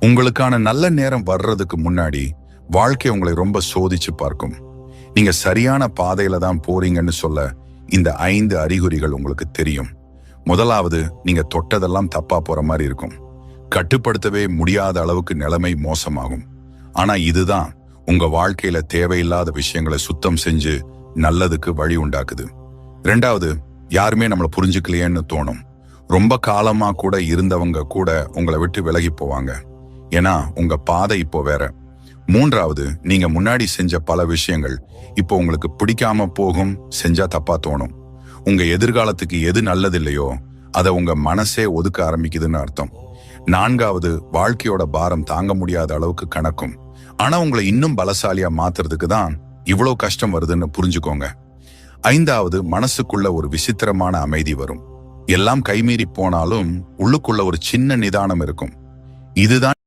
உங்களுக்கான நல்ல நேரம் வர்றதுக்கு முன்னாடி வாழ்க்கை உங்களை ரொம்ப சோதிச்சு பார்க்கும். நீங்க சரியான பாதையில தான் போறீங்கன்னு சொல்ல இந்த ஐந்து அறிகுறிகள் உங்களுக்கு தெரியும். முதலாவது நீங்க தொட்டதெல்லாம் தப்பா போற மாதிரி இருக்கும். கட்டுப்படுத்தவே முடியாத அளவுக்கு நிலைமை மோசமாகும். ஆனா இதுதான் உங்க வாழ்க்கையில தேவையில்லாத விஷயங்களை சுத்தம் செஞ்சு நல்லதுக்கு வழி உண்டாக்குது. ரெண்டாவது யாருமே நம்மளை புரிஞ்சுக்கலையேன்னு தோணும். ரொம்ப காலமா கூட இருந்தவங்க கூட உங்களை விட்டு விலகி போவாங்க. ஏன்னா உங்க பாதை இப்போ வேற. மூன்றாவது நீங்க முன்னாடி செஞ்ச பல விஷயங்கள் இப்போ உங்களுக்கு பிடிக்காம போகும் செஞ்சா தப்பா தோணும். உங்க எதிர்காலத்துக்கு எது நல்லதில்லையோ அதை உங்க மனசே ஒதுக்க ஆரம்பிக்குதுன்னு அர்த்தம். நான்காவது வாழ்க்கையோட பாரம் தாங்க முடியாத அளவுக்கு கணக்கும். ஆனா உங்களை இன்னும் பலசாலியா மாத்துறதுக்கு தான் இவ்வளோ கஷ்டம் வருதுன்னு புரிஞ்சுக்கோங்க. ஐந்தாவது மனசுக்குள்ள ஒரு விசித்திரமான அமைதி வரும். எல்லாம் கைமீறி போனாலும் உள்ளுக்குள்ள ஒரு சின்ன நிதானம் இருக்கும். இதுதான்